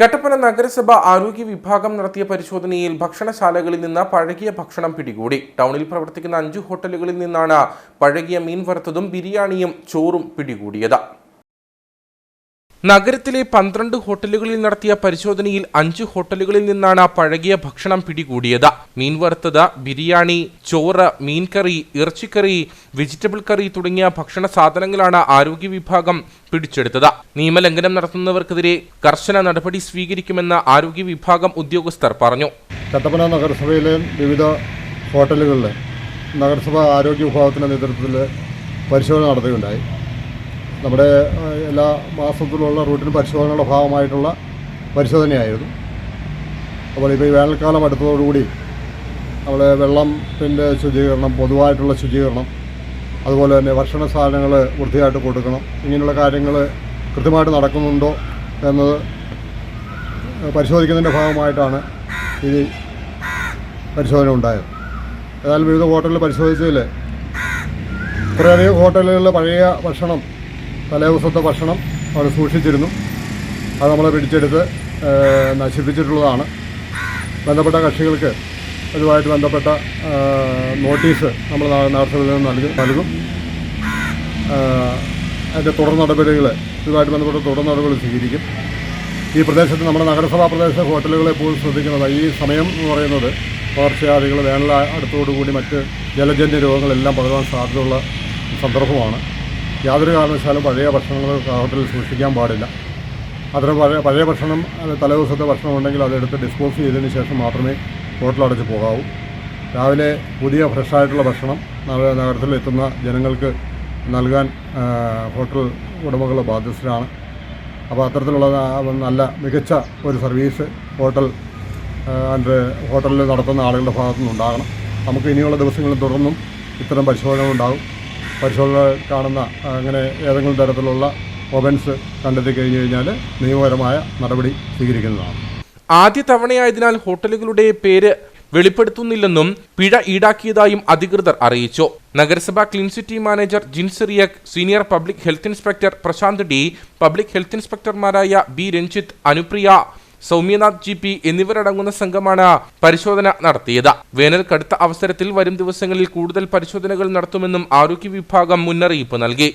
കട്ടപ്പന നഗരസഭ ആരോഗ്യ വിഭാഗം നടത്തിയ പരിശോധനയിൽ ഭക്ഷണശാലകളിൽ നിന്ന് പഴകിയ ഭക്ഷണം പിടികൂടി. ടൗണിൽ പ്രവർത്തിക്കുന്ന അഞ്ച് ഹോട്ടലുകളിൽ നിന്നാണ് പഴകിയ മീൻ വറുത്തതും ബിരിയാണിയും ചോറും പിടികൂടിയത്. നഗരത്തിലെ പന്ത്രണ്ട് ഹോട്ടലുകളിൽ നടത്തിയ പരിശോധനയിൽ അഞ്ച് ഹോട്ടലുകളിൽ നിന്നാണ് പഴകിയ ഭക്ഷണം പിടികൂടിയത്. മീൻ വറുത്തത് ബിരിയാണി ചോറ് മീൻകറി ഇറച്ചിക്കറി വെജിറ്റബിൾ കറി തുടങ്ങിയ ഭക്ഷണ സാധനങ്ങളാണ് ആരോഗ്യ വിഭാഗം പിടിച്ചെടുത്തത്. നിയമലംഘനം നടത്തുന്നവർക്കെതിരെ കർശന നടപടി സ്വീകരിക്കുമെന്ന് ആരോഗ്യ വിഭാഗം ഉദ്യോഗസ്ഥർ പറഞ്ഞു. കട്ടപ്പന നഗരസഭയിലെ വിവിധ ഹോട്ടലുകളിൽ നഗരസഭ ആരോഗ്യ വിഭാഗത്തിന്റെ നേതൃത്വത്തിൽ പരിശോധന നടത്തുകയുണ്ടായി. നമ്മുടെ എല്ലാ മാസത്തിലുള്ള റൂട്ടിന് പരിശോധനയുടെ ഭാഗമായിട്ടുള്ള പരിശോധനയായിരുന്നു. അപ്പോൾ ഇപ്പോൾ ഈ വേനൽക്കാലം അടുത്തതോടുകൂടി അവിടെ പിന്നെ ശുചീകരണം പൊതുവായിട്ടുള്ള ശുചീകരണം അതുപോലെ തന്നെ ഭക്ഷണ സാധനങ്ങൾ വൃത്തിയായിട്ട് കൊടുക്കണം ഇങ്ങനെയുള്ള കാര്യങ്ങൾ കൃത്യമായിട്ട് നടക്കുന്നുണ്ടോ എന്നത് പരിശോധിക്കുന്നതിന്റെ ഭാഗമായിട്ടാണ് ഈ പരിശോധന ഉണ്ടായത്. ഏതായാലും വിവിധ ഹോട്ടലുകൾ പരിശോധിച്ചതിൽ കുറേയധികം ഹോട്ടലുകളിൽ പഴയ ഭക്ഷണം തലേ ദിവസത്തെ ഭക്ഷണം അവിടെ സൂക്ഷിച്ചിരുന്നു. അത് നമ്മൾ പിടിച്ചെടുത്ത് നശിപ്പിച്ചിട്ടുള്ളതാണ്. ബന്ധപ്പെട്ട കക്ഷികൾക്ക് ഇതുമായിട്ട് ബന്ധപ്പെട്ട നോട്ടീസ് നമ്മൾ നിന്ന് നൽകും നൽകും. അതിന്റെ തുടർ നടപടികൾ ഇതുമായിട്ട് ബന്ധപ്പെട്ട തുടർ നടപടികൾ സ്വീകരിക്കും. ഈ പ്രദേശത്ത് നമ്മുടെ നഗരസഭാ പ്രദേശ ഹോട്ടലുകളെ പോലും ശ്രദ്ധിക്കുന്നത് ഈ സമയം എന്ന് പറയുന്നത് പകർച്ചവ്യാധികൾ വേനൽ അടുത്തോടുകൂടി മറ്റ് ജലജന്യ രോഗങ്ങളെല്ലാം പകരാൻ സാധ്യതയുള്ള സന്ദർഭമാണ്. യാതൊരു കാരണവശാലും പഴയ ഭക്ഷണങ്ങൾ ഹോട്ടലിൽ സൂക്ഷിക്കാൻ പാടില്ല. അത്ര പഴയ പഴയ ഭക്ഷണം തലേ ദിവസത്തെ ഭക്ഷണം ഉണ്ടെങ്കിൽ അതെടുത്ത് ഡിസ്പോസ് ചെയ്തതിന് ശേഷം മാത്രമേ ഹോട്ടൽ അടച്ച് പോകാവൂ. രാവിലെ പുതിയ ഫ്രഷായിട്ടുള്ള ഭക്ഷണം നഗരത്തിലെത്തുന്ന ജനങ്ങൾക്ക് നൽകാൻ ഹോട്ടൽ ഉടമകൾ ബാധ്യസ്ഥരാണ്. അപ്പോൾ അത്തരത്തിലുള്ള നല്ല മികച്ച ഒരു സർവീസ് ഹോട്ടൽ അതിന്റെ ഹോട്ടലിൽ നടത്തുന്ന ആളുകളുടെ ഭാഗത്തു നിന്നുണ്ടാകണം നമുക്ക് ഇനിയുള്ള ദിവസങ്ങളിൽ തുടർന്നും ഇത്തരം പരിശോധനകൾ ഉണ്ടാകും പരിശോധന കാണുന്ന അങ്ങനെ ഏതെങ്കിലും തരത്തിലുള്ള ഒഫൻസ് കണ്ടെത്തി കഴിഞ്ഞു കഴിഞ്ഞാൽ നിയമപരമായ നടപടി സ്വീകരിക്കുന്നതാണ്. ആദ്യ തവണയായതിനാൽ ഹോട്ടലുകളുടെ പേര് വെളിപ്പെടുത്തുന്നില്ലെന്നും പിഴ ഈടാക്കിയതായും അധികൃതർ അറിയിച്ചു. നഗരസഭാ clean city manager Jin Cyriac senior public health inspector Prashanth D public health ഇൻസ്പെക്ടർമാരായ B Ranjith Anupriya Soumyanath G P എന്നിവരടങ്ങുന്ന സംഘമാണ് പരിശോധന നടത്തിയത്. വേനൽ കടുത്ത അവസരത്തിൽ വരും ദിവസങ്ങളിൽ കൂടുതൽ പരിശോധനകൾ നടത്തുമെന്നും ആരോഗ്യ വിഭാഗം മുന്നറിയിപ്പ് നൽകി.